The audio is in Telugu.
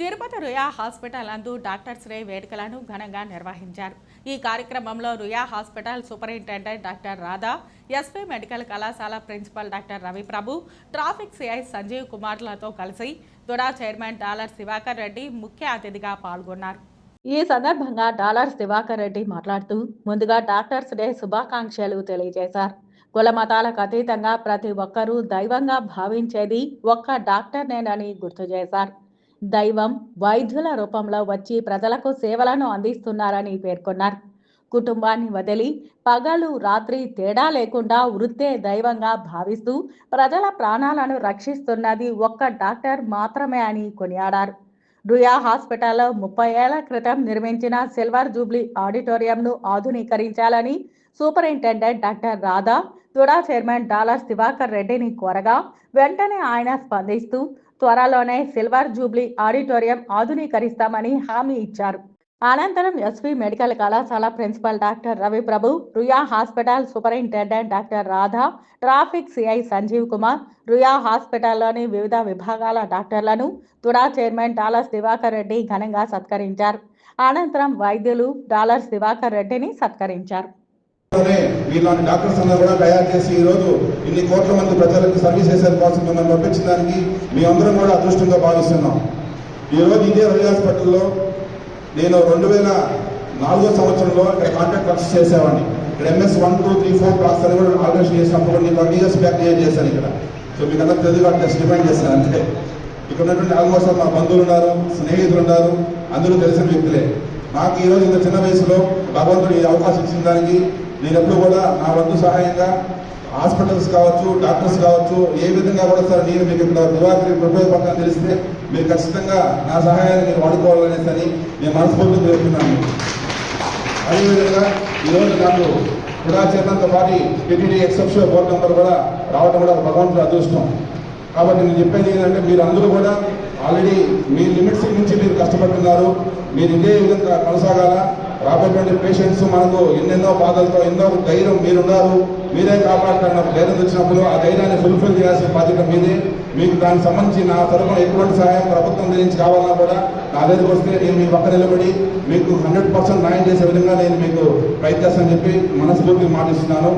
తిరుపతి రుయా హాస్పిటల్ అందు డాక్టర్స్ రే వేడుకలను ఘనంగా నిర్వహించారు. ఈ కార్యక్రమంలో Ruya hospital superintendent doctor Radha SP medical కళాశాల principal doctor Raviprabhu traffic CI Sanjeev కుమార్లతో కలిసి TUDA chairman Dollar Shivakar Reddy ముఖ్య అతిథిగా పాల్గొన్నారు. ఈ సందర్భంగా డాలర్ శివాకర్ రెడ్డి మాట్లాడుతూ ముందుగా డాక్టర్స్ డే శుభాకాంక్షలు తెలియజేశారు. కుల మతాలకు అతీతంగా ప్రతి ఒక్కరూ దైవంగా భావించేది ఒక్క డాక్టర్నేనని గుర్తు చేశారు. దైవం వైద్యుల రూపంలో వచ్చి ప్రజలకు సేవలను అందిస్తున్నారని పేర్కొన్నారు. కుటుంబాన్ని వదిలి పగలు రాత్రి తేడా లేకుండా వృత్తే దైవంగా భావిస్తూ ప్రజల ప్రాణాలను రక్షిస్తున్నది ఒక్క డాక్టర్ మాత్రమే అని కొనియాడారు. రుయా హాస్పిటల్లో ముప్పై ఏళ్ళ క్రితం నిర్మించిన సిల్వర్ జూబ్లీ ఆడిటోరియంను ఆధునీకరించాలని superintendent doctor Radha TUDA chairman Dollar Divakar రెడ్డిని కోరగా వెంటనే ఆయన స్పందిస్తూ త్వరలోనే సిల్వర్ జూబ్లీ ఆడిటోరియం ఆధునీకరిస్తామని హామీ ఇచ్చారు. అనంతరం ఎస్వి మెడికల్ కళాశాల principal doctor Ravi Prabhu Ruya hospital superintendent doctor Radha traffic CI Sanjeev Kumar Ruya హాస్పిటల్లోని వివిధ విభాగాల డాక్టర్లను TUDA chairman Dollars Divakar Reddy ఘనంగా సత్కరించారు. అనంతరం వైద్యులు డాలర్స్ దివాకర్ రెడ్డిని సత్కరించారు. వీళ్ళని డాక్టర్స్ అందరూ కూడా తయారు చేసి ఈ రోజు ఇన్ని కోట్ల మంది ప్రజలకు సర్వీస్ చేసే కోసం మిమ్మల్ని పంపించిన దానికి మీ అందరం కూడా అదృష్టంగా భావిస్తున్నాం. ఈ రోజు ఇదే రవి హాస్పిటల్లో నేను రెండు వేల నాలుగో సంవత్సరంలో ఇక్కడ కాంట్రాక్ట్ వర్క్స్ చేసేవాడిని. ఇక్కడ MS one two three four class అని కూడా ఆల్రెడీ చేసినప్పుడు నేను ట్వంటీ ఇయర్స్ బ్యాక్ నేను చేశాను ఇక్కడ. సో మీకు అందరూ తెలుగు కాబట్టి డిపెండ్ చేశాను అంతే. ఇక్కడ ఉన్నటువంటి ఆల్మోస్ట్ మా బంధువులు ఉన్నారు స్నేహితులు ఉన్నారు అందరూ తెలిసిన వ్యక్తులే. నాకు ఈ రోజు ఇంత చిన్న వయసులో భగవంతుడు ఈ అవకాశం ఇచ్చిన దానికి నేనప్పుడు కూడా నా వంతు సహాయంగా హాస్పిటల్స్ కావచ్చు డాక్టర్స్ కావచ్చు ఏ విధంగా కూడా సార్ నేను మీకు ఇక్కడ దివాకరి ఉపయోగపడతాను తెలిస్తే మీరు ఖచ్చితంగా నా సహాయాన్ని మీరు వాడుకోవాలనేసి అని నేను మనస్ఫూర్తిగా చెప్తున్నాను అదేవిధంగా ఈరోజు నాకు కూడా చేతనంతో పాటు టీటీడీ ఎక్సెప్షన్ బోర్డు నెంబర్ కూడా రావడం కూడా భగవంతుడు అదృష్టం. కాబట్టి నేను చెప్పేది ఏంటంటే మీరు అందరూ కూడా ఆల్రెడీ మీ లిమిట్స్ నుంచి మీరు కష్టపడుతున్నారు. మీరు ఇదే విధంగా కొనసాగాల? రాబోయేటువంటి పేషెంట్స్ మనకు ఎన్నెన్నో బాధలతో ఎన్నో ధైర్యం మీరున్నారు. మీరే కాపాడుతున్న ధైర్యం వచ్చినప్పుడు ఆ ధైర్యాన్ని ఫుల్ఫిల్ చేయాల్సిన బాధ్యత మీదే. మీకు దానికి సంబంధించి నా తరఫున ఎటువంటి సహాయం ప్రభుత్వం నుంచి కావాలన్నా కూడా నా దగ్గరికి వస్తే నేను మీ పక్క నిలబడి మీకు హండ్రెడ్ పర్సెంట్ న్యాయం చేసే విధంగా నేను మీకు ప్రయత్నిస్తానని చెప్పి మనస్ఫూర్తిగా మాటిస్తున్నాను.